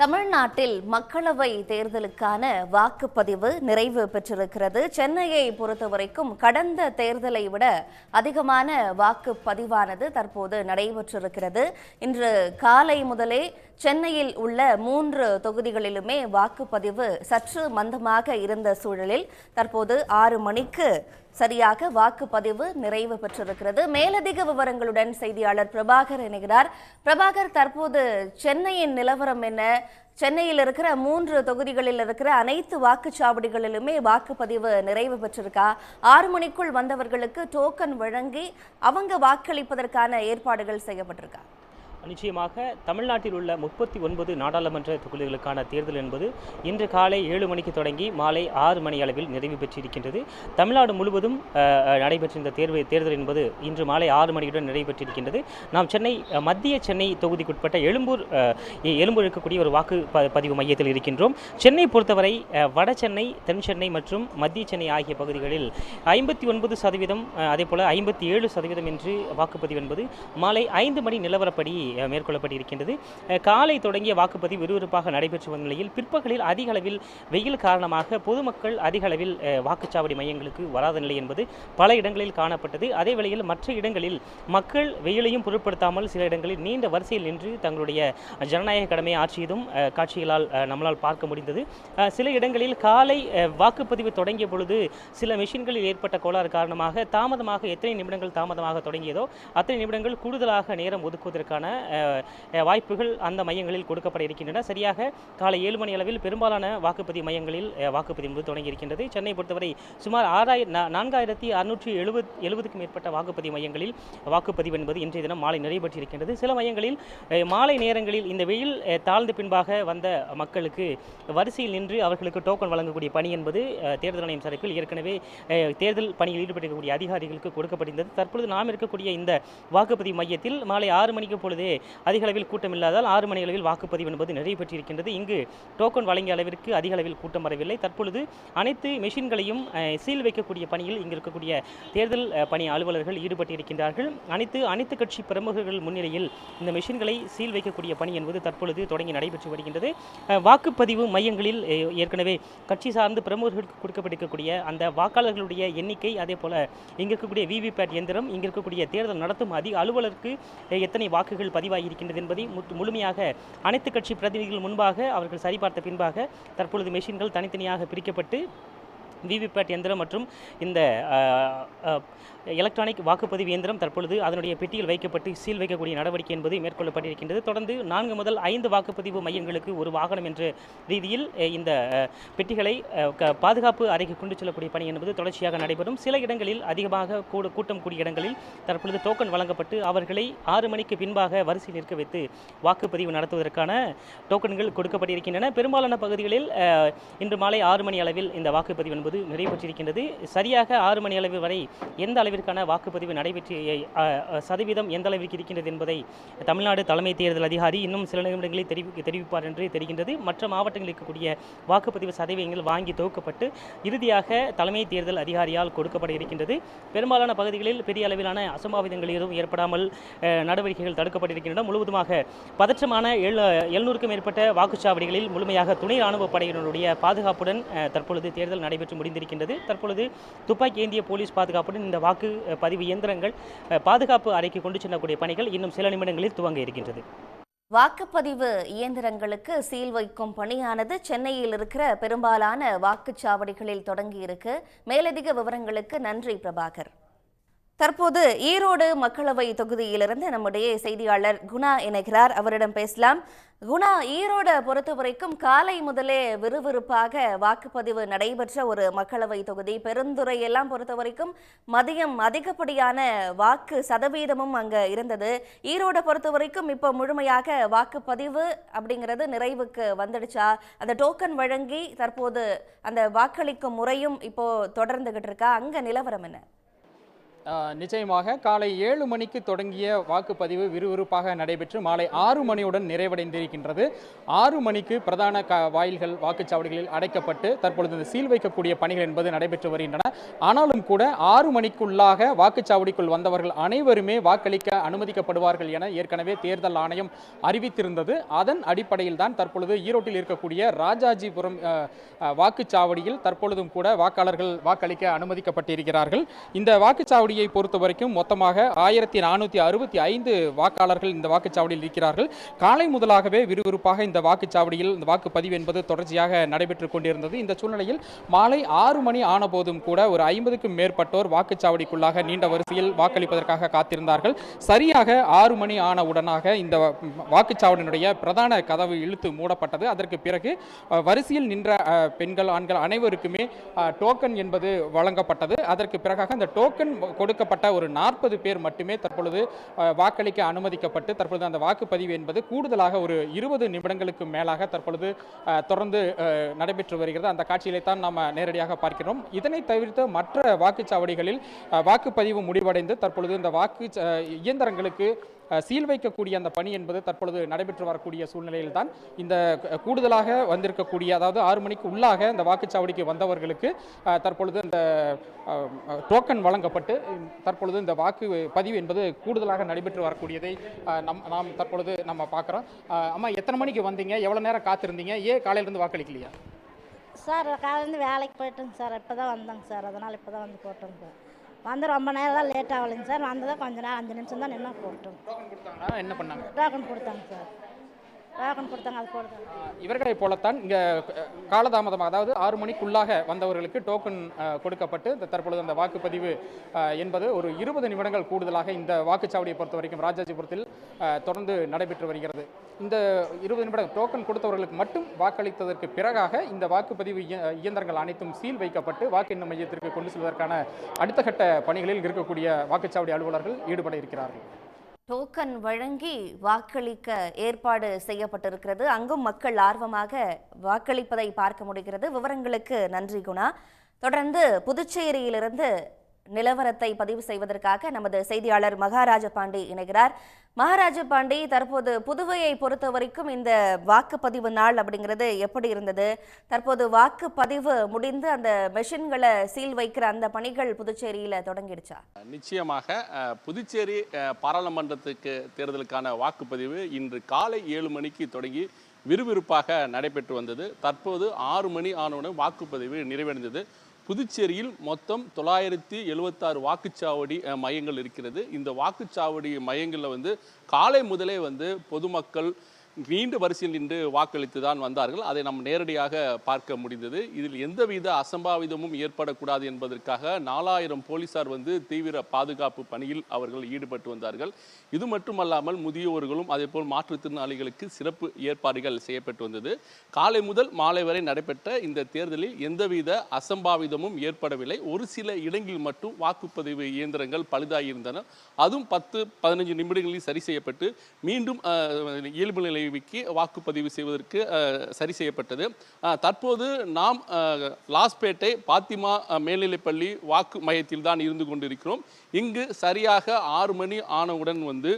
தமிழ்நாட்டில் மக்களவை தேர்தலுக்கான வாக்குப்பதிவு நிறைவு பெற்றிருக்கிறது. சென்னையை பொறுத்தவரைக்கும் கடந்த தேர்தலை விட அதிகமான வாக்குப்பதிவானது தற்போது நடைபெற்றிருக்கிறது. இன்று காலை முதலே சென்னையில் உள்ள மூன்று தொகுதிகளிலுமே வாக்குப்பதிவு சற்று மந்தமாக இருந்த சூழலில் தற்போது ஆறு மணிக்கு சரியாக வாக்குப்பதிவு நிறைவு பெற்றிருக்கிறது. மேலதிக விவரங்களுடன் செய்தியாளர் பிரபாகர் இணைகிறார். பிரபாகர் தற்போது சென்னையின் நிலவரம் என்ன? சென்னையில் இருக்கிற மூன்று தொகுதிகளில் இருக்கிற அனைத்து வாக்குச்சாவடிகளிலுமே வாக்குப்பதிவு நிறைவு பெற்றிருக்கா? ஆறு மணிக்குள் வந்தவர்களுக்கு டோக்கன் வழங்கி அவங்க வாக்களிப்பதற்கான ஏற்பாடுகள் செய்யப்பட்டிருக்கா? நிச்சயமாக தமிழ்நாட்டில் உள்ள முப்பத்தி ஒன்பது நாடாளுமன்ற தொகுதிகளுக்கான தேர்தல் என்பது இன்று காலை ஏழு மணிக்கு தொடங்கி மாலை ஆறு மணி அளவில் நிறைவு பெற்றிருக்கின்றது. தமிழ்நாடு முழுவதும் நடைபெற்றிருந்த நடைபெற்ற இந்த தேர்வு தேர்தல் என்பது இன்று மாலை ஆறு மணியுடன் நிறைவு பெற்றிருக்கின்றது நாம் சென்னை மத்திய சென்னை தொகுதிக்குட்பட்ட எழும்பூர் எழும்பூர் இருக்கக்கூடிய ஒரு வாக்கு ப- பதிவு மையத்தில் இருக்கின்றோம். சென்னை பொறுத்தவரை வட சென்னை தென் சென்னை மற்றும் மத்திய சென்னை ஆகிய பகுதிகளில் ஐம்பத்தி ஒன்பது சதவீதம் அதேபோல் அதே போல ஐம்பத்தி ஏழு சதவீதம் என்று வாக்குப்பதிவு என்பது மாலை ஐந்து மணி நிலவரப்படி மேற்கொள்ளப்பட்டிருக்கின்றது. காலை தொடங்கிய வாக்குப்பதிவு விறுவிறுப்பாக நடைபெற்று வந்த நிலையில் பிற்பகலில் அதிக அளவில் வெயில் காரணமாக பொதுமக்கள் அதிக அளவில் வாக்குச்சாவடி மையங்களுக்கு வராத நிலை என்பது பல இடங்களில் காணப்பட்டது. அதே வேளையில் மற்ற இடங்களில் மக்கள் வெயிலையும் பொருட்படுத்தாமல் சில இடங்களில் நீண்ட வரிசையில் நின்று தங்களுடைய ஜனநாயக கடமையை ஆற்றியதும் காட்சிகளால் நம்மளால் பார்க்க முடிந்தது. சில இடங்களில் காலை வாக்குப்பதிவு தொடங்கிய பொழுது சில மிஷின்களில் ஏற்பட்ட கோளாறு காரணமாக தாமதமாக எத்தனை நிமிடங்கள் தாமதமாக தொடங்கியதோ அத்தனை நிமிடங்கள் கூடுதலாக நேரம் ஒதுக்குவதற்கான வாய்ப்புகள் அந்த மையங்களில் கொடுக்கப்பட இருக்கின்றன. சரியாக காலை ஏழு மணி அளவில் பெரும்பாலான வாக்குப்பதிவு மையங்களில் வாக்குப்பதிவு என்பது தொடங்கி இருக்கின்றது. சென்னை பொறுத்தவரை சுமார் ஆறாயிரம் நான்காயிரத்தி அறுநூற்றி எழுபது எழுபதுக்கும் மேற்பட்ட வாக்குப்பதிவு மையங்களில் வாக்குப்பதிவு என்பது இன்றைய தினம் மாலை நிறைவேற்றியிருக்கின்றது. சில மையங்களில் மாலை நேரங்களில் இந்த வெயில் தாழ்ந்த பின்பாக வந்த மக்களுக்கு வரிசையில் நின்று அவர்களுக்கு டோக்கன் வழங்கக்கூடிய பணி என்பது தேர்தல் ஆணையம் சார்பில் ஏற்கனவே தேர்தல் பணியில் ஈடுபட்டிருக்கக்கூடிய அதிகாரிகளுக்கு கொடுக்கப்பட்டிருந்தது. தற்பொழுது நாம் இருக்கக்கூடிய இந்த வாக்குப்பதிவு மையத்தில் மாலை ஆறு மணிக்கு பொழுதே அதிக அளவில் கூட்டம் இல்லாதால் ஆறு மணி அளவில் வாக்குப்பதிவு என்பது நிறைவு பெற்றிருக்கின்றது இங்கு டோக்கன் வழங்கிய அளவிற்கு அதிக அளவில் கூட்டம் வரவில்லை. தற்பொழுது அனைத்து மெஷின்களையும் சீல் வைக்கக்கூடிய பணியில் இங்கு இருக்கக்கூடிய தேர்தல் பணி அலுவலர்கள் ஈடுபட்டிருக்கின்றார்கள். அனைத்து அனைத்து கட்சி பிரமுகர்கள் முன்னிலையில் இந்த மெஷின்களை சீல் வைக்கக்கூடிய பணி என்பது தற்பொழுது தொடங்கி நடைபெற்று வருகின்றது. வாக்குப்பதிவு மையங்களில் ஏற்கனவே கட்சி சார்ந்து பிரமுகர்களுக்கு கொடுக்கப்பட்டிருக்கக்கூடிய அந்த வாக்காளர்களுடைய எண்ணிக்கை அதே போல இங்கிருக்கக்கூடிய விவிபேட் இயந்திரம் இங்க இருக்கக்கூடிய தேர்தல் நடத்தும் அதிக அலுவலருக்கு எத்தனை வாக்குகள் பதிவாகியிருக்கின்றது என்பதை முழுமையாக அனைத்து கட்சி பிரதிநிதிகள் முன்பாக அவர்கள் சரிபார்த்த பின்பாக தற்பொழுது மெஷின்கள் தனித்தனியாக பிரிக்கப்பட்டு விவிபேட் இயந்திரம் மற்றும் இந்த எலக்ட்ரானிக் வாக்குப்பதிவு இயந்திரம் தற்பொழுது அதனுடைய பெட்டியில் வைக்கப்பட்டு சீல் வைக்கக்கூடிய நடவடிக்கை என்பது மேற்கொள்ளப்பட்டிருக்கின்றது. தொடர்ந்து நான்கு முதல் ஐந்து வாக்குப்பதிவு மையங்களுக்கு ஒரு வாகனம் என்ற ரீதியில் இந்த பெட்டிகளை க- பாதுகாப்பு அறைக்கு கொண்டு செல்லக்கூடிய பணி என்பது தொடர்ச்சியாக நடைபெறும். சில இடங்களில் அதிகமாக கூட கூட்டம் கூடிய இடங்களில் தற்பொழுது டோக்கன் வழங்கப்பட்டு அவர்களை ஆறு மணிக்கு பின்பாக வரிசையில் நிற்க வைத்து வாக்குப்பதிவு நடத்துவதற்கான டோக்கன்கள் கொடுக்கப்பட்டிருக்கின்றன. பெரும்பாலான பகுதிகளில் இன்று மாலை ஆறு மணி அளவில் இந்த வாக்குப்பதிவு என்பது என்பது பெற்றிருக்கின்றது சரியாக ஆறு மணி அளவு வரை எந்த அளவிற்கான வாக்குப்பதிவு நடைபெற்று சதவீதம் எந்த அளவிற்கு இருக்கின்றது என்பதை தமிழ்நாடு தலைமை தேர்தல் அதிகாரி இன்னும் சில நிமிடங்களில் தெரிவி தெரிவிப்பார் என்று தெரிகின்றது. மற்ற மாவட்டங்களில் இருக்கக்கூடிய வாக்குப்பதிவு சதவீதங்கள் வாங்கி தொகுக்கப்பட்டு இறுதியாக தலைமை தேர்தல் அதிகாரியால் கொடுக்கப்பட இருக்கின்றது. பெரும்பாலான பகுதிகளில் பெரிய அளவிலான அசம்பாவிதங்கள் எதுவும் ஏற்படாமல் நடவடிக்கைகள் தடுக்கப்பட்டிருக்கின்றன முழுவதுமாக பதற்றமான எழு எழுநூறுக்கும் மேற்பட்ட வாக்குச்சாவடிகளில் முழுமையாக துணை ராணுவ படையினருடைய பாதுகாப்புடன் தற்பொழுது தேர்தல் நடைபெற்று முடிந்திருக்கின்றது. தற்பொழுது துப்பாக்கி ஏந்திய போலீஸ் பாதுகாப்புடன் இந்த வாக்கு பதிவு இயந்திரங்கள் பாதுகாப்பு அறைக்கு கொண்டு செல்லக்கூடிய பணிகள் இன்னும் சில நிமிடங்களில் துவங்க இருக்கின்றது. வாக்குப்பதிவு இயந்திரங்களுக்கு சீல் வைக்கும் பணியானது சென்னையில் இருக்கிற பெரும்பாலான வாக்குச்சாவடிகளில் தொடங்கியிருக்கு. மேலதிக விவரங்களுக்கு நன்றி பிரபாகர். தற்போது ஈரோடு மக்களவை தொகுதியிலிருந்து நம்முடைய செய்தியாளர் குணா இணைகிறார். அவரிடம் பேசலாம். குணா ஈரோட பொறுத்த வரைக்கும் காலை முதலே விறுவிறுப்பாக வாக்குப்பதிவு நடைபெற்ற ஒரு மக்களவை தொகுதி. பெருந்துறை எல்லாம் பொறுத்த வரைக்கும் மதியம் அதிகப்படியான வாக்கு சதவீதமும் அங்க இருந்தது. ஈரோட பொறுத்த வரைக்கும் இப்போ முழுமையாக வாக்குப்பதிவு அப்படிங்கிறது நிறைவுக்கு வந்துடுச்சா? அந்த டோக்கன் வழங்கி தற்போது அந்த வாக்களிக்கும் முறையும் இப்போ தொடர்ந்துகிட்டு இருக்கா? அங்க நிலவரம் என்ன? நிச்சயமாக காலை ஏழு மணிக்கு தொடங்கிய வாக்குப்பதிவு விறுவிறுப்பாக நடைபெற்று மாலை ஆறு மணியுடன் நிறைவடைந்திருக்கின்றது. ஆறு மணிக்கு பிரதான க வாயில்கள் வாக்குச்சாவடிகளில் அடைக்கப்பட்டு தற்பொழுது இந்த சீல் வைக்கக்கூடிய பணிகள் என்பது நடைபெற்று வருகின்றன. ஆனாலும் கூட ஆறு மணிக்குள்ளாக வாக்குச்சாவடிக்குள் வந்தவர்கள் அனைவருமே வாக்களிக்க அனுமதிக்கப்படுவார்கள் என ஏற்கனவே தேர்தல் ஆணையம் அறிவித்திருந்தது. அதன் அடிப்படையில் தான் தற்பொழுது ஈரோட்டில் இருக்கக்கூடிய ராஜாஜிபுரம் வாக்குச்சாவடியில் தற்பொழுதும் கூட வாக்காளர்கள் வாக்களிக்க அனுமதிக்கப்பட்டிருக்கிறார்கள். இந்த தொகுதியை பொறுத்த வரைக்கும் மொத்தமாக ஆயிரத்தி நானூற்றி அறுபத்தி ஐந்து வாக்காளர்கள் இந்த வாக்குச்சாவடியில் இருக்கிறார்கள். காலை முதலாகவே விறுவிறுப்பாக இந்த வாக்குச்சாவடியில் இந்த வாக்குப்பதிவு என்பது தொடர்ச்சியாக நடைபெற்றுக் கொண்டிருந்தது. இந்த சூழ்நிலையில் மாலை ஆறு மணி ஆன போதும் கூட ஒரு ஐம்பதுக்கும் மேற்பட்டோர் வாக்குச்சாவடிக்குள்ளாக நீண்ட வரிசையில் வாக்களிப்பதற்காக காத்திருந்தார்கள். சரியாக ஆறு மணி ஆன உடனாக இந்த வாக்குச்சாவடியினுடைய பிரதான கதவு இழுத்து மூடப்பட்டது. அதற்கு பிறகு வரிசையில் நின்ற பெண்கள் ஆண்கள் அனைவருக்குமே டோக்கன் என்பது வழங்கப்பட்டது. அதற்கு பிறகாக அந்த டோக்கன் கொடுக்கப்பட்ட ஒரு நாற்பது பேர் மட்டுமே தற்பொழுது வாக்களிக்க அனுமதிக்கப்பட்டு தற்பொழுது அந்த வாக்குப்பதிவு என்பது கூடுதலாக ஒரு இருபது நிமிடங்களுக்கு மேலாக தற்பொழுது தொடர்ந்து நடைபெற்று வருகிறது. அந்த காட்சியிலே தான் நாம் நேரடியாக பார்க்கிறோம். இதனை தவிர்த்து மற்ற வாக்குச்சாவடிகளில் வாக்குப்பதிவு முடிவடைந்து தற்பொழுது இந்த வாக்கு இயந்திரங்களுக்கு சீல் வைக்கக்கூடிய அந்த பணி என்பது தற்பொழுது நடைபெற்று வரக்கூடிய சூழ்நிலையில் தான் இந்த கூடுதலாக வந்திருக்கக்கூடிய அதாவது ஆறு மணிக்கு உள்ளாக இந்த வாக்குச்சாவடிக்கு வந்தவர்களுக்கு தற்பொழுது இந்த டோக்கன் வழங்கப்பட்டு தற்பொழுது இந்த வாக்கு பதிவு என்பது கூடுதலாக நடைபெற்று வரக்கூடியதை நம் நாம் தற்பொழுது நம்ம பார்க்குறோம். அம்மா எத்தனை மணிக்கு வந்தீங்க? எவ்வளோ நேரம் காத்திருந்தீங்க? ஏன் காலையிலேருந்து வாக்களிக்கலையா? சார் காலையிலேருந்து வேலைக்கு போயிட்டுங்க சார். இப்போ தான் வந்தேங்க சார். அதனால் இப்போ தான் வந்து போட்டோங்க சார் வந்து ரொம்ப நேரம் தான் லேட் ஆகலைங்க சார். வந்ததான் கொஞ்ச நேரம் அஞ்சு நிமிஷம் தான் நின்று போட்டோம் என்ன பண்ணாங்க? டோக்கன் கொடுத்தாங்க சார். டோக்கன் கொடுத்தாங்க அது போடுதாங்க இவர்களைப் போலத்தான் இங்கே காலதாமதமாக அதாவது ஆறு மணிக்குள்ளாக வந்தவர்களுக்கு டோக்கன் கொடுக்கப்பட்டு இந்த தற்பொழுது அந்த வாக்குப்பதிவு என்பது ஒரு இருபது நிமிடங்கள் கூடுதலாக இந்த வாக்குச்சாவடியை பொறுத்த வரைக்கும் ராஜாஜிபுரத்தில் தொடர்ந்து நடைபெற்று வருகிறது. இந்த இருபது நிமிடம் டோக்கன் கொடுத்தவர்களுக்கு மட்டும் வாக்களித்ததற்கு பிறகாக இந்த வாக்குப்பதிவு இய- இயந்திரங்கள் அனைத்தும் சீல் வைக்கப்பட்டு வாக்கு எண்ணும் மையத்திற்கு கொண்டு செல்வதற்கான அடுத்த கட்ட பணிகளில் இருக்கக்கூடிய வாக்குச்சாவடி அலுவலர்கள் ஈடுபட இருக்கிறார்கள். டோக்கன் வழங்கி வாக்களிக்க ஏற்பாடு செய்யப்பட்டிருக்கிறது. அங்கும் மக்கள் ஆர்வமாக வாக்களிப்பதை பார்க்க முடிகிறது. விவரங்களுக்கு நன்றி குணா. தொடர்ந்து புதுச்சேரியிலிருந்து நிலவரத்தை பதிவு செய்வதற்காக நமது செய்தியாளர் மகாராஜ பாண்டி இணைகிறார். மகாராஜ பாண்டி தற்போது புதுவையை பொறுத்த வரைக்கும் இந்த வாக்குப்பதிவு நாள் அப்படிங்கிறது எப்படி இருந்தது? தற்போது வாக்குப்பதிவு முடிந்து அந்த மெஷின்களை சீல் வைக்கிற அந்த பணிகள் புதுச்சேரியில் தொடங்கிடுச்சா? நிச்சயமாக புதுச்சேரி பாராளுமன்றத்துக்கு தேர்தலுக்கான வாக்குப்பதிவு இன்று காலை ஏழு மணிக்கு தொடங்கி விறுவிறுப்பாக நடைபெற்று வந்தது. தற்போது ஆறு மணி ஆனவுடன் வாக்குப்பதிவு நிறைவடைந்தது. புதுச்சேரியில் மொத்தம் தொள்ளாயிரத்தி எழுபத்தாறு வாக்குச்சாவடி மையங்கள் இருக்கிறது. இந்த வாக்குச்சாவடி மையங்களில் வந்து காலை முதலே வந்து பொதுமக்கள் நீண்ட வரிசையில் நின்று வாக்களித்து தான் வந்தார்கள். அதை நாம் நேரடியாக பார்க்க முடிந்தது. இதில் எந்தவித அசம்பாவிதமும் ஏற்படக்கூடாது என்பதற்காக நாலாயிரம் போலீசார் வந்து தீவிர பாதுகாப்பு பணியில் அவர்கள் ஈடுபட்டு வந்தார்கள். இது மட்டுமல்லாமல் முதியோர்களும் அதேபோல் மாற்றுத்திறனாளிகளுக்கு சிறப்பு ஏற்பாடுகள் செய்யப்பட்டு வந்தது. காலை முதல் மாலை வரை நடைபெற்ற இந்த தேர்தலில் எந்தவித அசம்பாவிதமும் ஏற்படவில்லை. ஒரு சில இடங்களில் மட்டும் வாக்குப்பதிவு இயந்திரங்கள் பழுதாகியிருந்தன அதுவும் பத்து பதினஞ்சு நிமிடங்களில் சரி செய்யப்பட்டு மீண்டும் இயல்பு நிலை நிலைக்கு வாக்குப்பதிவு செய்வதற்கு சரி செய்யப்பட்டது. தற்போது நாம் லாஸ்பேட்டை பாத்திமா மேல்நிலைப்பள்ளி வாக்கு மையத்தில் தான் இருந்து கொண்டிருக்கிறோம். இங்கு சரியாக ஆறு மணி ஆனவுடன் வந்து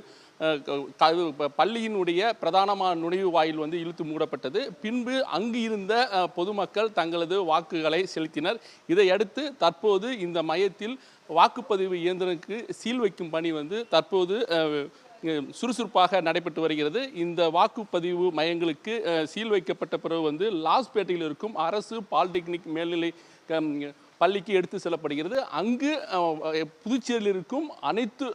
பள்ளியினுடைய பிரதானமான நுழைவு வாயில் வந்து இழுத்து மூடப்பட்டது. பின்பு அங்கு இருந்த பொதுமக்கள் தங்களது வாக்குகளை செலுத்தினர். இதையடுத்து தற்போது இந்த மையத்தில் வாக்குப்பதிவு இயந்திரனுக்கு சீல் வைக்கும் பணி வந்து தற்போது சுறுசுறுப்பாக நடைபெற்று வருகிறது. இந்த வாக்குப்பதிவு மையங்களுக்கு சீல் வைக்கப்பட்ட பிறகு வந்து லாஸ்பேட்டையில் இருக்கும் அரசு பாலிடெக்னிக் மேல்நிலை பள்ளிக்கு எடுத்து செல்லப்படுகிறது. அங்கு புதுச்சேரியில் இருக்கும் அனைத்து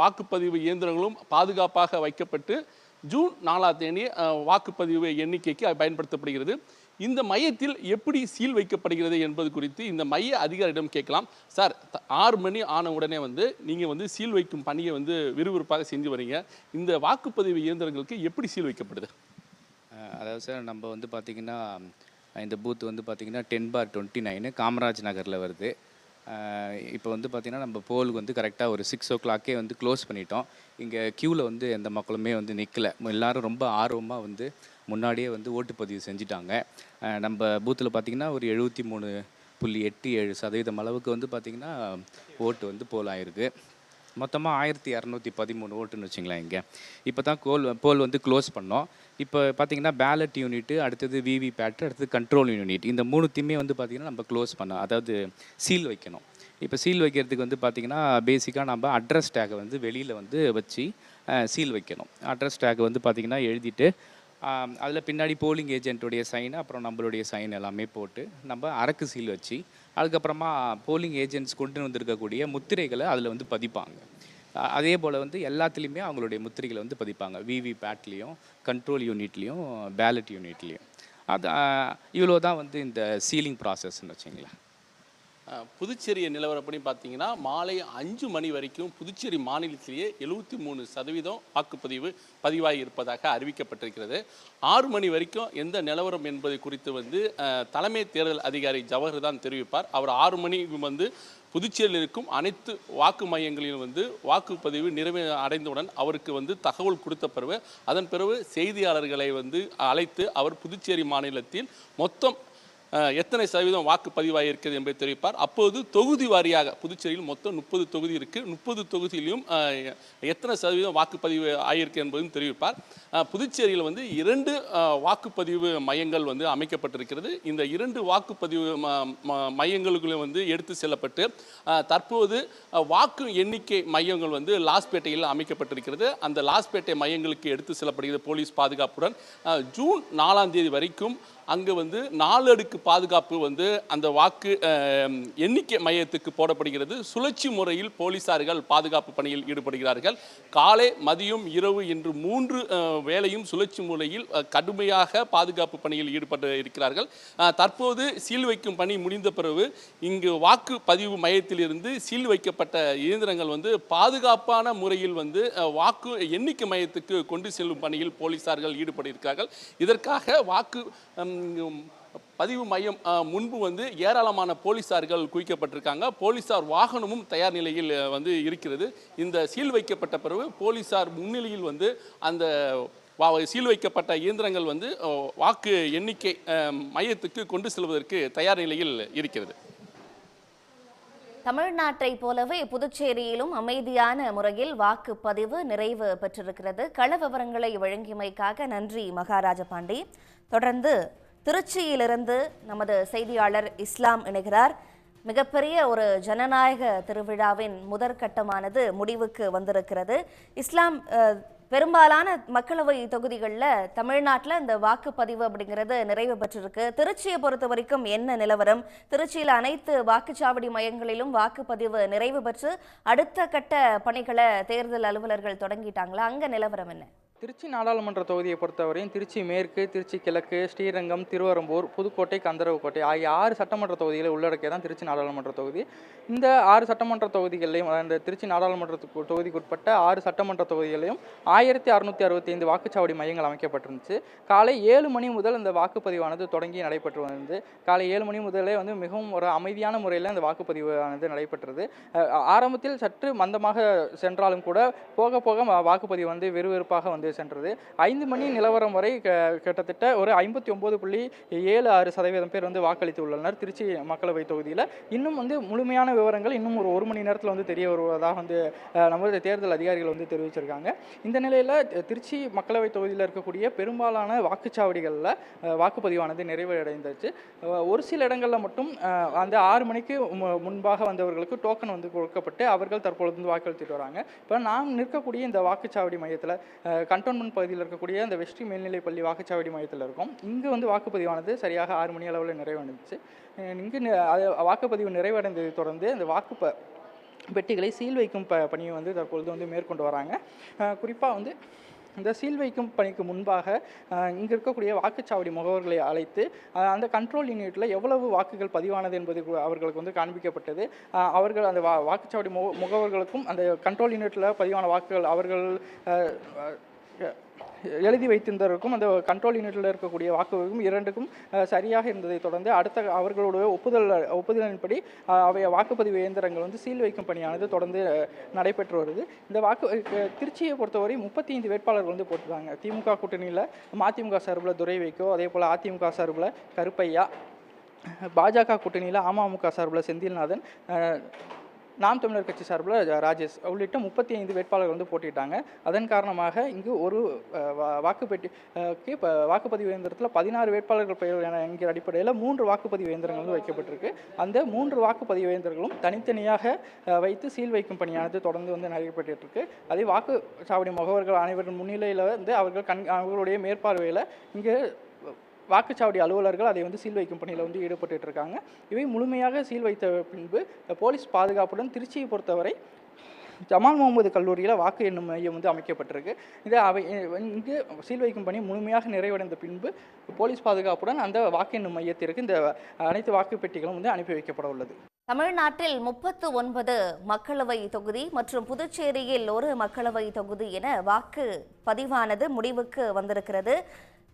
வாக்குப்பதிவு இயந்திரங்களும் பாதுகாப்பாக வைக்கப்பட்டு ஜூன் நாலாம் தேதி வாக்குப்பதிவு எண்ணிக்கைக்கு பயன்படுத்தப்படுகிறது. இந்த மையத்தில் எப்படி சீல் வைக்கப்படுகிறது என்பது குறித்து இந்த மைய அதிகாரியிடம் கேட்கலாம். சார் த- ஆறு மணி ஆன உடனே வந்து நீங்கள் வந்து சீல் வைக்கும் பணியை வந்து விறுவிறுப்பாக செஞ்சு வரீங்க. இந்த வாக்குப்பதிவு இயந்திரங்களுக்கு எப்படி சீல் வைக்கப்படுது? அதாவது சார் நம்ம வந்து பார்த்திங்கன்னா இந்த பூத் வந்து பார்த்திங்கன்னா ten bar twenty nine Kamaraj நகரில் வருது. இப்போ வந்து பார்த்திங்கன்னா நம்ம போலுக்கு வந்து கரெக்டாக ஒரு சிக்ஸ் ஓ கிளாக்கே வந்து க்ளோஸ் பண்ணிட்டோம். இங்கே க்யூவில் வந்து எந்த மக்களுமே வந்து நிற்கலை எல்லோரும் ரொம்ப ஆர்வமாக வந்து முன்னாடியே வந்து ஓட்டுப்பதிவு செஞ்சுட்டாங்க. நம்ம பூத்தில் பார்த்திங்கன்னா ஒரு எழுபத்தி மூணு புள்ளி எட்டு ஏழு சதவீதம் அளவுக்கு வந்து பார்த்திங்கன்னா ஓட்டு வந்து போல் ஆயிருக்கு. மொத்தமாக ஆயிரத்தி இரநூத்தி பதிமூணு ஓட்டுன்னு வச்சுங்களேன் இங்கே. இப்போ தான் கோல் போல் வந்து க்ளோஸ் பண்ணோம். இப்போ பார்த்தீங்கன்னா பேலட் யூனிட்டு அடுத்தது விவி பேட் அடுத்தது கண்ட்ரோல் யூனிட். இந்த மூணுத்தையுமே வந்து பார்த்திங்கன்னா நம்ம க்ளோஸ் பண்ணோம் அதாவது சீல் வைக்கணும். இப்போ சீல் வைக்கிறதுக்கு வந்து பார்த்திங்கன்னா பேசிக்காக நம்ம அட்ரஸ் டேக்கை வந்து வெளியில் வந்து வச்சு சீல் வைக்கணும். அட்ரஸ் டேக் வந்து பார்த்திங்கன்னா எழுதிட்டு அதில் பின்னாடி போலிங் ஏஜென்ட்டுடைய சைன் அப்புறம் நம்மளுடைய சைன் எல்லாமே போட்டு நம்ம அரக்கு சீல் வச்சு அதுக்கப்புறமா போலிங் ஏஜென்ட்ஸ் கொண்டு வந்திருக்கக்கூடிய முத்திரைகளை அதில் வந்து பதிப்பாங்க. அதே போல் வந்து எல்லாத்துலேயுமே அவங்களுடைய முத்திரைகளை வந்து பதிப்பாங்க. விவி பேட்லேயும் கண்ட்ரோல் யூனிட்லேயும் பேலட் யூனிட்லேயும் அது இவ்வளோ தான் வந்து இந்த சீலிங் ப்ராசஸ்ன்னு வச்சுங்களேன். புதுச்சேரியை நிலவரப்படி பார்த்தீங்கன்னா மாலை அஞ்சு மணி வரைக்கும் புதுச்சேரி மாநிலத்திலேயே எழுபத்தி மூணு சதவீதம் வாக்குப்பதிவு பதிவாகி இருப்பதாக அறிவிக்கப்பட்டிருக்கிறது. ஆறு மணி வரைக்கும் எந்த நிலவரம் என்பது குறித்து வந்து தலைமை தேர்தல் அதிகாரி ஜவஹர் தான் தெரிவிப்பார். அவர் ஆறு மணி வந்து புதுச்சேரியில் இருக்கும் அனைத்து வாக்கு மையங்களிலும் வந்து வாக்குப்பதிவு நிறைவு அடைந்தவுடன் அவருக்கு வந்து தகவல் கொடுத்த பிறகு அதன் பிறகு செய்தியாளர்களை வந்து அழைத்து அவர் புதுச்சேரி மாநிலத்தில் மொத்தம் எத்தனை சதவீதம் வாக்குப்பதிவாகியிருக்கிறது என்பதை தெரிவிப்பார். அப்போது தொகுதி வாரியாக புதுச்சேரியில் மொத்தம் முப்பது தொகுதி இருக்குது முப்பது தொகுதியிலும் எத்தனை சதவீதம் வாக்குப்பதிவு ஆகியிருக்கு என்பதும் தெரிவிப்பார். புதுச்சேரியில் வந்து இரண்டு வாக்குப்பதிவு மையங்கள் வந்து அமைக்கப்பட்டிருக்கிறது. இந்த இரண்டு வாக்குப்பதிவு ம- ம- மையங்களுக்குள்ள வந்து எடுத்து செல்லப்பட்டு தற்போது வாக்கு எண்ணிக்கை மையங்கள் வந்து லாஸ்பேட்டையில் அமைக்கப்பட்டிருக்கிறது. அந்த லாஸ்பேட்டை மையங்களுக்கு எடுத்து செல்லப்படுகிறது போலீஸ் பாதுகாப்புடன். ஜூன் நாலாம் தேதி வரைக்கும் அங்கே வந்து நாலு அடுக்கு பாதுகாப்பு வந்து அந்த வாக்கு எண்ணிக்கை மையத்துக்கு போடப்படுகிறது. சுழற்சி முறையில் போலீசார்கள் பாதுகாப்பு பணியில் ஈடுபடுகிறார்கள். காலை மதியம் இரவு என்று மூன்று வேலையும் சுழற்சி முறையில் கடுமையாக பாதுகாப்பு பணியில் ஈடுபட்டு இருக்கிறார்கள். தற்போது சீல் வைக்கும் பணி முடிந்த பிறகு இங்கு வாக்கு பதிவு மையத்திலிருந்து சீல் வைக்கப்பட்ட இயந்திரங்கள் வந்து பாதுகாப்பான முறையில் வந்து வாக்கு எண்ணிக்கை மையத்துக்கு கொண்டு செல்லும் பணியில் போலீசார்கள் ஈடுபட்டிருக்கிறார்கள். இதற்காக வாக்கு பதிவு மையம் முன்பு வந்து ஏராளமான போலீசார்கள் குவிக்கப்பட்டிருக்காங்க. போலீசார் வாகனமும் தயார் நிலையில் வந்து இருக்கிறது. இந்த சீல் வைக்கப்பட்ட பிறகு போலீசார் முன்னிலையில் வந்து அந்த வா- சீல் வைக்கப்பட்ட இயந்திரங்கள் வந்து வாக்கு எண்ணிக்கை மையத்துக்கு கொண்டு செல்வதற்கு தயார் நிலையில் இருக்கிறது. தமிழ்நாட்டை போலவே புதுச்சேரியிலும் அமைதியான முறையில் வாக்குப்பதிவு நிறைவு பெற்றிருக்கிறது. கள விவரங்களை வழங்கியமைக்காக நன்றி மகாராஜ பாண்டி. தொடர்ந்து திருச்சியிலிருந்து நமது செய்தியாளர் இஸ்லாம் இணைகிறார். மிகப்பெரிய ஒரு ஜனநாயக திருவிழாவின் முதற்கட்டமானது முடிவுக்கு வந்திருக்கிறது. இஸ்லாம் பெரும்பாலான மக்களவை தொகுதிகளில் தமிழ்நாட்டில் இந்த வாக்குப்பதிவு அப்படிங்கிறது நிறைவு பெற்றிருக்கு. திருச்சியை பொறுத்த வரைக்கும் என்ன நிலவரம்? திருச்சியில் அனைத்து வாக்குச்சாவடி மையங்களிலும் வாக்குப்பதிவு நிறைவு பெற்று அடுத்த கட்ட பணிகளை தேர்தல் அலுவலர்கள் தொடங்கிட்டாங்களா? அங்கே நிலவரம் என்ன? திருச்சி நாடாளுமன்ற தொகுதியை பொறுத்தவரையும் திருச்சி மேற்கு திருச்சி கிழக்கு ஸ்ரீரங்கம் திருவரம்பூர் புதுக்கோட்டை கந்தரவுக்கோட்டை ஆகிய ஆறு சட்டமன்ற தொகுதிகளை உள்ளடக்கிய தான் திருச்சி நாடாளுமன்ற தொகுதி. இந்த ஆறு சட்டமன்ற தொகுதிகளையும் அந்த திருச்சி நாடாளுமன்ற தொகுதிக்குட்பட்ட ஆறு சட்டமன்ற தொகுதிகளையும் ஆயிரத்தி அறுநூத்தி அறுபத்தி ஐந்து வாக்குச்சாவடி மையங்கள் அமைக்கப்பட்டிருந்துச்சு. காலை ஏழு மணி முதல் இந்த வாக்குப்பதிவானது தொடங்கி நடைபெற்று வந்தது. காலை ஏழு மணி முதலே வந்து மிகவும் ஒரு அமைதியான முறையில் அந்த வாக்குப்பதிவானது நடைபெற்றது. ஆரம்பத்தில் சற்று மந்தமாக சென்றாலும் கூட போக போக வாக்குப்பதிவு வந்து விறுவிறுப்பாக வந்து சென்றது. ஐந்து மணி நிலவரம் வரை க- கிட்டத்தட்ட ஒரு ஐம்பத்தி ஒன்பது புள்ளி ஏழு ஆறு சதவீதம் பேர் வந்து வாக்களித்து உள்ளனர் திருச்சி மக்களவை தொகுதியில். இன்னும் வந்து முழுமையான விவரங்கள் இன்னும் ஒரு ஒரு மணி நேரத்தில் வந்து தெரிய வருவதாக வந்து நமது தேர்தல் அதிகாரிகள் வந்து தெரிவிச்சிருக்காங்க. இந்த நிலையில் திருச்சி மக்களவை தொகுதியில் இருக்கக்கூடிய பெரும்பாலான வாக்குச்சாவடிகளில் வாக்குப்பதிவானது நிறைவடைந்துச்சு. ஒரு சில இடங்களில் மட்டும் அந்த ஆறு மணிக்கு மு- முன்பாக வந்தவர்களுக்கு டோக்கன் வந்து கொடுக்கப்பட்டு அவர்கள் தற்பொழுது வந்து வாக்களித்துட்டு வராங்க. இப்போ நாம் நிற்கக்கூடிய இந்த வாக்குச்சாவடி மையத்தில் கண்டோன்மெண்ட் பகுதியில் இருக்கக்கூடிய அந்த வெஸ்ட்ரி மேல்நிலைப் பள்ளி வாக்குச்சாவடி மையத்தில் இருக்கும். இங்கே வந்து வாக்குப்பதிவானது சரியாக ஆறு மணி அளவில் நிறைவடைந்துச்சு இங்கு வாக்குப்பதிவு நிறைவடைந்ததை தொடர்ந்து அந்த வாக்கு ப- பெட்டிகளை சீல் வைக்கும் ப பணியை வந்து தற்பொழுது வந்து மேற்கொண்டு வராங்க. குறிப்பாக வந்து இந்த சீல் வைக்கும் பணிக்கு முன்பாக இங்கே இருக்கக்கூடிய வாக்குச்சாவடி முகவர்களை அழைத்து அந்த கண்ட்ரோல் யூனிட்டில் எவ்வளவு வாக்குகள் பதிவானது என்பது அவர்களுக்கு வந்து காண்பிக்கப்பட்டது. அவர்கள் அந்த வா வாக்குச்சாவடி முக முகவர்களுக்கும் அந்த கண்ட்ரோல் யூனிட்டில் பதிவான வாக்குகள் அவர்கள் எழுதி வைத்திருந்ததற்கும் அந்த கண்ட்ரோல் யூனிட்டில் இருக்கக்கூடிய வாக்குகளுக்கும் இரண்டுக்கும் சரியாக இருந்ததை தொடர்ந்து அடுத்த அவர்களுடைய ஒப்புதல் ஒப்புதலின்படி அஹ், அவை வாக்குப்பதிவு இயந்திரங்கள் வந்து சீல் வைக்கும் பணியானது தொடர்ந்து நடைபெற்று வருது. இந்த வாக்கு திருச்சியை பொறுத்தவரை முப்பத்தி ஐந்து வேட்பாளர்கள் வந்து போட்டுருக்காங்க. திமுக கூட்டணியில் மதிமுக சார்பில் துரை வைக்கோ அதே போல் அதிமுக சார்பில் கருப்பையா பாஜக கூட்டணியில் அமமுக சார்பில் செந்தில்நாதன் நாம் தமிழர் கட்சி சார்பில் ராஜேஷ் உள்ளிட்ட முப்பத்தி ஐந்து வேட்பாளர்கள் வந்து போட்டிட்டாங்க அதன் காரணமாக இங்கு ஒரு வாக்குப்பெட்டி வாக்குப்பதிவு இயந்திரத்தில் பதினாறு வேட்பாளர்கள் பெயர் என என்கிற அடிப்படையில் மூன்று வாக்குப்பதிவு இயந்திரங்கள் வந்து வைக்கப்பட்டிருக்கு. அந்த மூன்று வாக்குப்பதிவு இயந்திரங்களும் தனித்தனியாக வைத்து சீல் வைக்கும் பணியானது தொடர்ந்து வந்து நடைபெற்றுட்டு இருக்கு அதே வாக்குச்சாவடி முகவர்கள் அனைவரின் முன்னிலையில் வந்து அவர்கள் கண் அவர்களுடைய மேற்பார்வையில் இங்கே வாக்குச்சாவடி அலுவலர்கள் அதை வந்து சீல் வைக்கும் பணியில் வந்து ஈடுபட்டுட்டு இருக்காங்க. இவை முழுமையாக சீல் வைத்த பின்பு போலீஸ் பாதுகாப்புடன் திருச்சியை பொறுத்தவரை ஜமால் முகமது கல்லூரியில் வாக்கு எண்ணும் மையம் வந்து அமைக்கப்பட்டிருக்கு. இது அவை இங்கு சீல் வைக்கும் பணி முழுமையாக நிறைவடைந்த பின்பு போலீஸ் பாதுகாப்புடன் அந்த வாக்கு எண்ணும் மையத்திற்கு இந்த அனைத்து வாக்குப்பெட்டிகளும் வந்து அனுப்பி வைக்கப்பட உள்ளது. தமிழ்நாட்டில் முப்பத்து ஒன்பது மக்களவை தொகுதி மற்றும் புதுச்சேரியில் ஒரு மக்களவை தொகுதி என வாக்கு பதிவானது முடிவுக்கு வந்திருக்கிறது.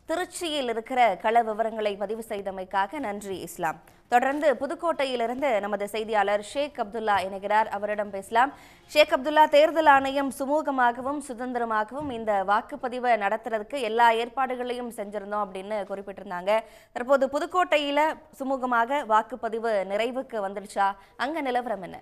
திருச்சியில் இருக்கிற கள விவரங்களை பதிவு செய்தமைக்காக நன்றி இஸ்லாம். தொடர்ந்து புதுக்கோட்டையிலிருந்து நமது செய்தியாளர் ஷேக் அப்துல்லா இணைகிறார். அவரிடம் பேசலாம். ஷேக் அப்துல்லா தேர்தல் ஆணையம் சுமூகமாகவும் சுதந்திரமாகவும் இந்த வாக்குப்பதிவை நடத்துறதுக்கு எல்லா ஏற்பாடுகளையும் செஞ்சிருந்தோம் அப்படின்னு குறிப்பிட்டிருந்தாங்க. தற்போது புதுக்கோட்டையில சுமூகமாக வாக்குப்பதிவு நிறைவுக்கு வந்துடுச்சா? அங்க நிலவரம் என்ன?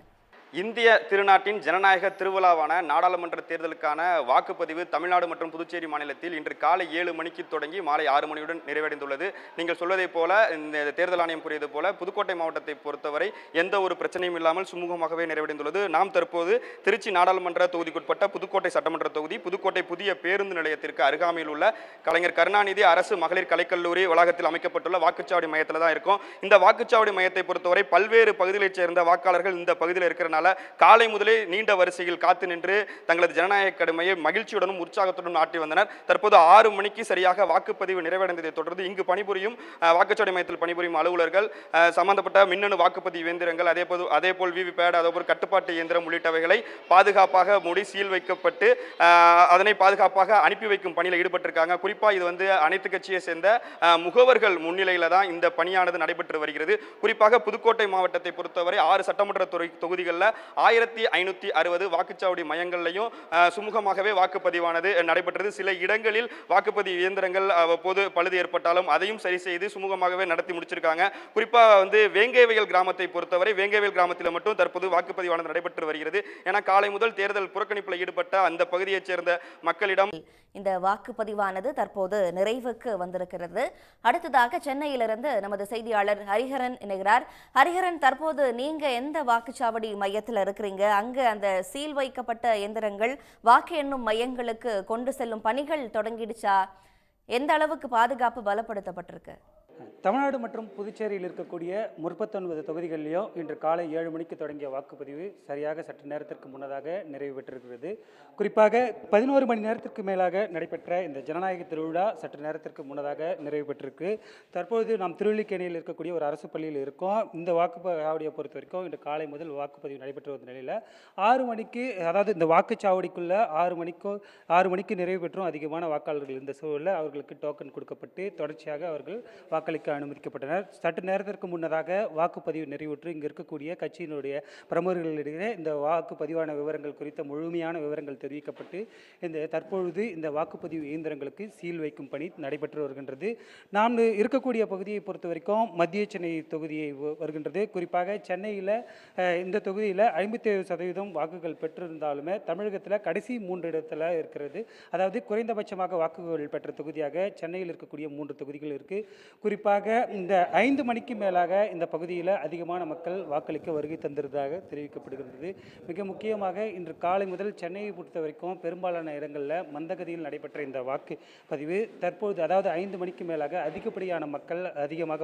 இந்திய திருநாட்டின் ஜனநாயக திருவிழாவான நாடாளுமன்ற தேர்தலுக்கான வாக்குப்பதிவு தமிழ்நாடு மற்றும் புதுச்சேரி மாநிலத்தில் இன்று காலை ஏழு மணிக்கு தொடங்கி மாலை ஆறு மணியுடன் நிறைவடைந்துள்ளது. நீங்கள் சொல்வதைப் போல இந்த தேர்தல் ஆணையம் கூறியது போல புதுக்கோட்டை மாவட்டத்தை பொறுத்தவரை எந்த ஒரு பிரச்சனையும் இல்லாமல் சுமூகமாகவே நிறைவடைந்துள்ளது. நாம் தற்போது திருச்சி நாடாளுமன்ற தொகுதிக்குட்பட்ட புதுக்கோட்டை சட்டமன்ற தொகுதி புதுக்கோட்டை புதிய பேருந்து நிலையத்திற்கு அருகாமையில் உள்ள கலைஞர் கருணாநிதி அரசு மகளிர் கலைக்கல்லூரி வளாகத்தில் அமைக்கப்பட்டுள்ள வாக்குச்சாவடி மையத்தில் தான் இருக்கும். இந்த வாக்குச்சாவடி மையத்தை பொறுத்தவரை பல்வேறு பகுதிகளைச் சேர்ந்த வாக்காளர்கள் இந்த பகுதியில் இருக்கிற இருக்கிறனால காலை முதலே நீண்ட வரிசையில் காத்து நின்று தங்களது ஜனநாயக கடமையை மகிழ்ச்சியுடனும் உற்சாகத்துடன் ஆற்றி வந்தனர். தற்போது ஆறு மணிக்கு சரியாக வாக்குப்பதிவு நிறைவடைந்ததை தொடர்ந்து இங்கு பணிபுரியும் வாக்குச்சாவடி மையத்தில் பணிபுரியும் அலுவலர்கள் சம்பந்தப்பட்ட மின்னணு வாக்குப்பதிவு இயந்திரங்கள் அதே போது அதே போல் விவிபேட் அதேபோல் கட்டுப்பாட்டு இயந்திரம் உள்ளிட்டவைகளை பாதுகாப்பாக மூடி சீல் வைக்கப்பட்டு அதனை பாதுகாப்பாக அனுப்பி வைக்கும் பணியில் ஈடுபட்டிருக்காங்க. குறிப்பாக இது வந்து அனைத்து கட்சியை சேர்ந்த முகவர்கள் முன்னிலையில் தான் இந்த பணியானது நடைபெற்று வருகிறது. குறிப்பாக புதுக்கோட்டை மாவட்டத்தை பொறுத்தவரை ஆறு சட்டமன்ற துறை தொகுதிகளில் ஆயிரத்தி ஐநூற்றி அறுபது வாக்குச்சாவடி மையங்கள்லையும் சுமூகமாகவே வாக்குப்பதிவானது நடைபெற்றது. சில இடங்களில் வாக்குப்பதிவு இயந்திரங்கள் அவ்வப்போது பழுது ஏற்பட்டாலும் அதையும் சரி செய்து சுமூகமாகவே நடத்தி முடிச்சிருக்காங்க. குறிப்பாக வந்து வேங்கேவயல் கிராமத்தை பொறுத்தவரை வேங்கேவயல் கிராமத்தில் மட்டும் தற்போது வாக்குப்பதிவானது நடைபெற்று வருகிறது. ஏன்னா காலை முதல் தேர்தல் புறக்கணிப்பில் ஈடுபட்ட அந்த பகுதியைச் சேர்ந்த மக்களிடம் இந்த வாக்குப்பதிவானது தற்போது நிறைவுக்கு வந்திருக்கிறது. அடுத்ததாக சென்னையிலிருந்து நமது செய்தியாளர் ஹரிஹரன் இணைகிறார். ஹரிஹரன் தற்போது நீங்க எந்த வாக்குச்சாவடி மையம் மையத்தில் இருக்கிறீங்க. அங்கு அந்த சீல் வைக்கப்பட்ட எந்திரங்கள் வாக்கு எண்ணும் மையங்களுக்கு கொண்டு செல்லும் பணிகள் தொடங்கிடுச்சா? எந்த அளவுக்கு பாதுகாப்பு பலப்படுத்தப்பட்டிருக்கு? தமிழ்நாடு மற்றும் புதுச்சேரியில் இருக்கக்கூடிய முப்பத்தொன்பது தொகுதிகளிலும் இன்று காலை ஏழு மணிக்கு தொடங்கிய வாக்குப்பதிவு சரியாக சற்று நேரத்திற்கு முன்னதாக நிறைவு பெற்றிருக்கிறது. குறிப்பாக பதினோரு மணி நேரத்திற்கு மேலாக நடைபெற்ற இந்த ஜனநாயக திருவிழா சற்று நேரத்திற்கு முன்னதாக நிறைவு பெற்றிருக்கு. தற்பொழுது நாம் திருவள்ளிக்கேணியில் இருக்கக்கூடிய ஒரு அரசு பள்ளியில் இருக்கோம். இந்த வாக்குச்சாவடியை பொறுத்த வரைக்கும் இன்று காலை முதல் வாக்குப்பதிவு நடைபெற்று வந்த நிலையில் ஆறு மணிக்கு அதாவது இந்த வாக்குச்சாவடிக்குள்ள ஆறு மணிக்கும் ஆறு மணிக்கு நிறைவு பெற்றும். அதிகமான வாக்காளர்கள் இருந்த சூழலில் அவர்களுக்கு டோக்கன் கொடுக்கப்பட்டு தொடர்ச்சியாக அவர்கள் வாக்களிக்க அனுமதிக்கப்பட்டனர். சற்று நேரத்திற்கு முன்னதாக வாக்குப்பதிவு நிறைவுற்று இங்கு இருக்கக்கூடிய கட்சியினுடைய பிரமுகர்களிடையே இந்த வாக்குப்பதிவான விவரங்கள் குறித்த முழுமையான விவரங்கள் தெரிவிக்கப்பட்டு இந்த தற்பொழுது இந்த வாக்குப்பதிவு இயந்திரங்களுக்கு சீல் வைக்கும் பணி நடைபெற்று வருகின்றது. நாம் இருக்கக்கூடிய பகுதியை பொறுத்த வரைக்கும் மத்திய சென்னை தொகுதியை வ- வருகின்றது. குறிப்பாக சென்னையில் இந்த தொகுதியில் ஐம்பத்தேழு சதவீதம் வாக்குகள் பெற்றிருந்தாலுமே தமிழகத்தில் கடைசி மூன்று இடத்துல இருக்கிறது. அதாவது குறைந்தபட்சமாக வாக்குகள் பெற்ற தொகுதியாக சென்னையில் இருக்கக்கூடிய மூன்று தொகுதிகள் இருக்குது குறிப்பாக இந்த ஐந்து மணிக்கு மேலாக இந்த பகுதியில் அதிகமான மக்கள் வாக்களிக்க வருகை தந்திருந்ததாக தெரிவிக்கப்படுகிறது மிக முக்கியமாக இன்று காலை முதல் சென்னையை பொறுத்த வரைக்கும் பெரும்பாலான இடங்களில் மந்தகதியில் நடைபெற்ற இந்த வாக்கு பதிவு அதாவது ஐந்து மணிக்கு மேலாக அதிகப்படியான மக்கள் அதிகமாக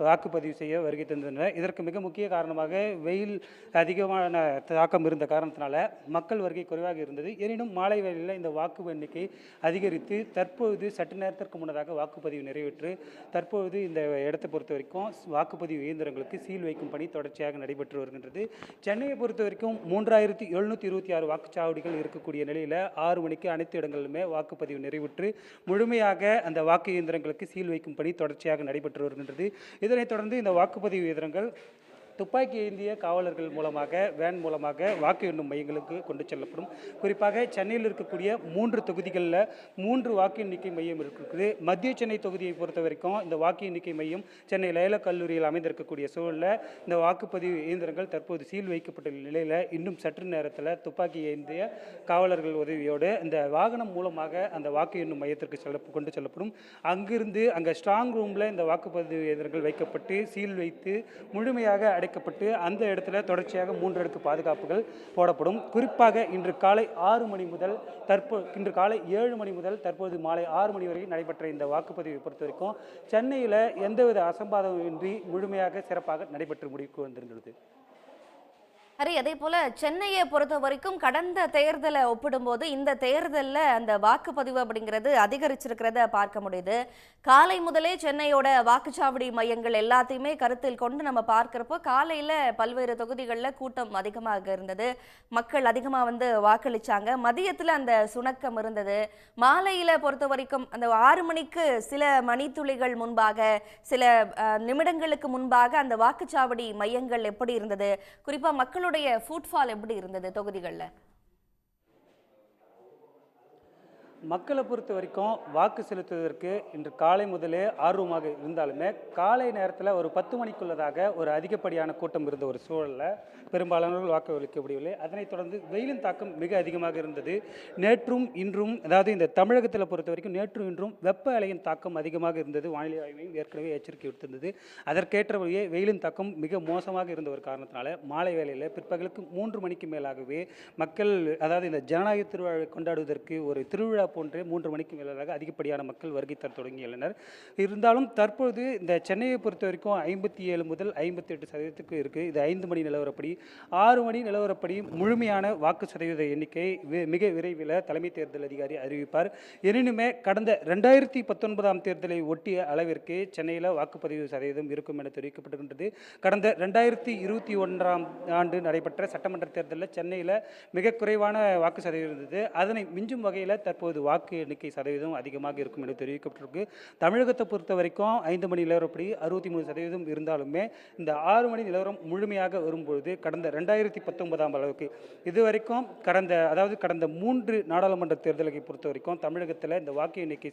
வாக்குப்பதிவு செய்ய வருகை தந்திருந்தனர். இதற்கு மிக முக்கிய காரணமாக வெயில் அதிகமான தாக்கம் இருந்த காரணத்தினால மக்கள் வருகை குறைவாக இருந்தது. எனினும் மாலை வேளையில் இந்த வாக்கு எண்ணிக்கை அதிகரித்து தற்போது சற்று நேரத்திற்கு முன்னதாக வாக்குப்பதிவு நிறைவேற்று தற்பொழுது இந்த இடத்தை பொறுத்த வரைக்கும் வாக்குப்பதிவு இயந்திரங்களுக்கு சீல் வைக்கும் பணி தொடர்ச்சியாக நடைபெற்று வருகின்றது. சென்னையை பொறுத்த வரைக்கும் மூன்றாயிரத்தி எழுநூற்றி இருபத்தி ஆறு வாக்குச்சாவடிகள் இருக்கக்கூடிய நிலையில் ஆறு மணிக்கு அனைத்து இடங்களிலுமே வாக்குப்பதிவு நிறைவுற்று முழுமையாக அந்த வாக்கு இயந்திரங்களுக்கு சீல் வைக்கும் பணி தொடர்ச்சியாக நடைபெற்று வருகின்றது. இதனைத் தொடர்ந்து இந்த வாக்குப்பதிவு இயந்திரங்கள் துப்பாக்கி ஏந்திய காவலர்கள் மூலமாக வேன் மூலமாக வாக்கு எண்ணும் மையங்களுக்கு கொண்டு செல்லப்படும். குறிப்பாக சென்னையில் இருக்கக்கூடிய மூன்று தொகுதிகளில் மூன்று வாக்கு எண்ணிக்கை மையம் இருக்குது. மத்திய சென்னை தொகுதியை பொறுத்த வரைக்கும் இந்த வாக்கு எண்ணிக்கை மையம் சென்னை லயலா கல்லூரியில் அமைந்திருக்கக்கூடிய சூழலில் இந்த வாக்குப்பதிவு இயந்திரங்கள் தற்போது சீல் வைக்கப்பட்ட நிலையில் இன்னும் சற்று நேரத்தில் துப்பாக்கி ஏந்திய காவலர்கள் உதவியோடு இந்த வாகனம் மூலமாக அந்த வாக்கு எண்ணும் மையத்திற்கு செல்ல கொண்டு செல்லப்படும். அங்கிருந்து அங்கே ஸ்ட்ராங் ரூமில் இந்த வாக்குப்பதிவு இயந்திரங்கள் வைக்கப்பட்டு சீல் வைத்து முழுமையாக அடைக்கப்பட்டு அந்த இடத்துல தொடர்ச்சியாக மூன்று அடுக்கு பாதுகாப்புகள் போடப்படும். குறிப்பாக இன்று காலை ஆறு மணி முதல் தற்போ இன்று காலை ஏழு மணி முதல் தற்போது மாலை ஆறு மணி வரை நடைபெற்ற இந்த வாக்குப்பதிவை பொறுத்த வரைக்கும் சென்னையில் எந்தவித அசம்பாதமின்றி முழுமையாக சிறப்பாக நடைபெற்று முடிவுக்கு வந்திருந்தது ஹரி அதே போல சென்னையை பொறுத்த வரைக்கும் கடந்த தேர்தலை ஒப்பிடும்போது இந்த தேர்தலில் அந்த வாக்குப்பதிவு அப்படிங்கிறது அதிகரிச்சிருக்கிறத பார்க்க முடியுது. காலை முதலே சென்னையோட வாக்குச்சாவடி மையங்கள் எல்லாத்தையுமே கருத்தில் கொண்டு நம்ம பார்க்குறப்போ காலையில் பல்வேறு தொகுதிகளில் கூட்டம் அதிகமாக இருந்தது. மக்கள் அதிகமாக வந்து வாக்களிச்சாங்க. மதியத்தில் அந்த சுணக்கம் இருந்தது. மாலையில் பொறுத்த வரைக்கும் அந்த ஆறு மணிக்கு சில மணித்துளிகள் முன்பாக சில நிமிடங்களுக்கு முன்பாக அந்த வாக்குச்சாவடி மையங்கள் எப்படி இருந்தது? குறிப்பாக மக்கள் மக்களுடைய ஃபுட்ஃபால் எப்படி இருந்தது தொகுதிகளில்? மக்களை பொறுத்த வரைக்கும் வாக்கு செலுத்துவதற்கு இன்று காலை முதலே ஆர்வமாக இருந்தாலுமே காலை நேரத்தில் ஒரு பத்து மணிக்குள்ளதாக ஒரு அதிகப்படியான கூட்டம் இருந்த ஒரு சூழலில் பெரும்பாலானவர்கள் வாக்கு அளிக்க முடியவில்லை. அதனைத் தொடர்ந்து வெயிலின் தாக்கம் மிக அதிகமாக இருந்தது. நேற்றும் இன்றும் அதாவது இந்த தமிழகத்தில் பொறுத்த வரைக்கும் நேற்றும் இன்றும் வெப்ப அலையின் தாக்கம் அதிகமாக இருந்தது. வானிலை ஆய்வையும் ஏற்கனவே எச்சரிக்கை விடுத்திருந்தது. அதற்கேற்றபடியே வெயிலின் தாக்கம் மிக மோசமாக இருந்த ஒரு காரணத்தினால மாலை வேளையில் பிற்பகலுக்கு மூன்று மணிக்கு மேலாகவே மக்கள் அதாவது இந்த ஜனநாயக திருவிழாவை கொண்டாடுவதற்கு ஒரு திருவிழா போன்றே மூன்று மணிக்கு மேலாக அதிகப்படியான மக்கள் வருகை தர தொடங்கியுள்ளனர். இருந்தாலும் தற்பொழுது இந்த சென்னையை பொறுத்த வரைக்கும் ஐம்பத்தி ஏழு முதல் ஐம்பத்தி எட்டு சதவீதத்துக்கு இருக்குது இது ஐந்து மணி நிலவரப்படி. ஆறு மணி நிலவரப்படி முழுமையான வாக்கு சதவீத எண்ணிக்கை மிக விரைவில் தலைமை தேர்தல் அதிகாரி அறிவிப்பார். எனினுமே கடந்த ரெண்டாயிரத்தி பத்தொன்பதாம் தேர்தலை ஒட்டிய அளவிற்கு சென்னையில் வாக்குப்பதிவு சதவீதம் இருக்கும் என தெரிவிக்கப்படுகின்றது கடந்த ரெண்டாயிரத்தி இருபத்தி ஒன்றாம் ஆண்டு நடைபெற்ற சட்டமன்ற தேர்தலில் சென்னையில் மிக குறைவான வாக்கு சதவீதம் இருந்தது. அதனை மிஞ்சும் வகையில் தற்போது வாக்கு எண்ணிக்கை சதவீதம் அதிகமாக இருக்கும் என்று தெரிவிக்கப்பட்டிருக்கு. தமிழகத்தை பொறுத்த வரைக்கும் ஐந்து மணி நிலவரப்படி அறுபத்தி மூணு சதவீதம் இருந்தாலுமே இந்த ஆறு மணி நிலவரம் முழுமையாக வரும்பொழுது கடந்த ரெண்டாயிரத்தி பத்தொன்பதாம் அளவுக்கு இதுவரைக்கும் கடந்த அதாவது கடந்த மூன்று நாடாளுமன்ற தேர்தலை பொறுத்த வரைக்கும் தமிழகத்தில் இந்த வாக்கு எண்ணிக்கை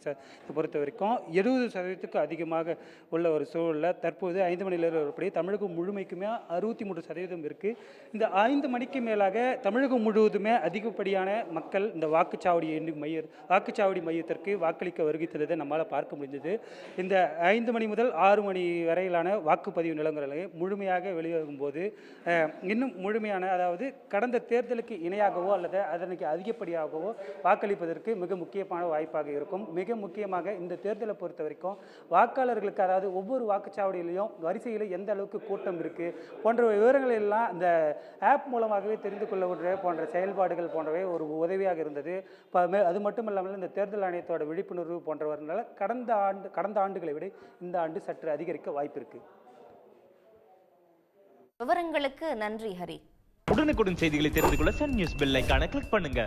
பொறுத்த வரைக்கும் எழுபது சதவீதத்துக்கு அதிகமாக உள்ள ஒரு சூழலில் தற்போது ஐந்து மணி நிலவரப்படி தமிழகம் முழுமைக்குமே அறுபத்தி மூன்று சதவீதம் இருக்குது இந்த ஐந்து மணிக்கு மேலாக தமிழகம் முழுவதுமே அதிகப்படியான மக்கள் இந்த வாக்குச்சாவடி எண்ணி மைய வாக்குச்சாவடி மையத்திற்கு வாக்களிக்க வருகை தந்ததை நம்மால் பார்க்க முடிஞ்சது. இந்த ஐந்து மணி முதல் ஆறு மணி வரையிலான வாக்குப்பதிவு நிலங்களை முழுமையாக வெளியாகும்போது போது இன்னும் முழுமையான அதாவது கடந்த தேர்தலுக்கு இணையாகவோ அல்லது அதற்கு அதிகப்படியாகவோ வாக்களிப்பதற்கு மிக முக்கியமான வாய்ப்பாக இருக்கும். மிக முக்கியமாக இந்த தேர்தலை பொறுத்த வரைக்கும் வாக்காளர்களுக்கு அதாவது ஒவ்வொரு வாக்குச்சாவடியிலையும் வரிசையில் எந்த அளவுக்கு கூட்டம் இருக்குது போன்ற விவரங்கள் எல்லாம் இந்த ஆப் மூலமாகவே தெரிந்து கொள்ள போன்ற செயல்பாடுகள் போன்றவை ஒரு உதவியாக இருந்தது. அது மட்டும் இல்லாமல் இந்த தேர்தல் ஆணையத்தோட விழிப்புணர்வு போன்றவர்களால் கடந்த ஆண்டு கடந்த ஆண்டுகளை விட இந்த ஆண்டு சற்று அதிகரிக்க வாய்ப்பு இருக்குது விவரங்களுக்கு நன்றி ஹரி. உடனுக்குடன் செய்திகளை தெரிந்து கொள்ள சன் நியூஸ் பெல் ஐகானை கிளிக் பண்ணுங்க.